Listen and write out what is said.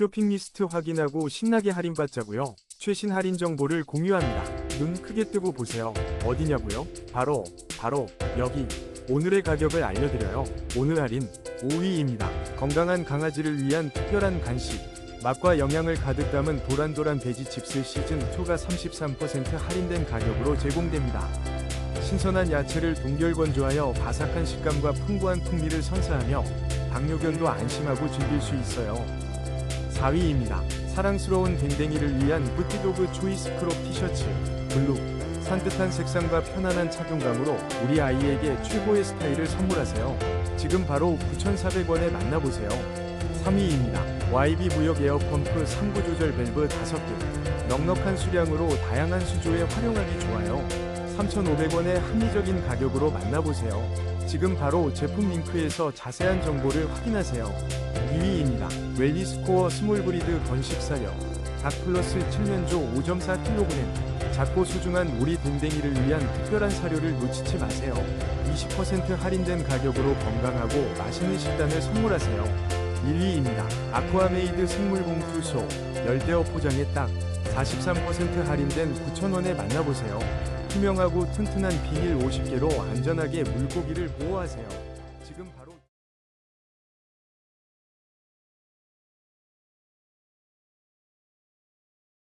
쇼핑 리스트 확인하고 신나게 할인받자고요. 최신 할인 정보를 공유합니다. 눈 크게 뜨고 보세요. 어디냐고요? 바로 바로 여기. 오늘의 가격을 알려드려요. 오늘 할인 5위입니다. 건강한 강아지를 위한 특별한 간식. 맛과 영양을 가득 담은 도란도란 베지 칩스 시즌2가 33% 할인된 가격으로 제공됩니다. 신선한 야채를 동결 건조하여 바삭한 식감과 풍부한 풍미를 선사하며 당뇨견도 안심하고 즐길 수 있어요. 4위입니다. 사랑스러운 댕댕이를 위한 뿌띠도그 초이스 크롭 티셔츠 블루 산뜻한 색상과 편안한 착용감으로 우리 아이에게 최고의 스타일을 선물하세요. 지금 바로 9,400원에 만나보세요. 3위입니다. YB 무역 에어펌프 3구 조절 밸브 5개 넉넉한 수량으로 다양한 수조에 활용하기 좋아요. 3,500원의 합리적인 가격으로 만나보세요. 지금 바로 제품 링크에서 자세한 정보를 확인하세요. 2위입니다. 웰리스코어 스몰 브리드 건식 사료 닭플러스 7년조 5.4kg 작고 소중한 우리 댕댕이를 위한 특별한 사료를 놓치지 마세요. 20% 할인된 가격으로 건강하고 맛있는 식단을 선물하세요. 1위입니다. 아쿠아메이드 생물봉투소 열대어 포장에 딱 43% 할인된 9,000원에 만나보세요. 투명하고 튼튼한 비닐 50개로 안전하게 물고기를 보호하세요. 지금 바로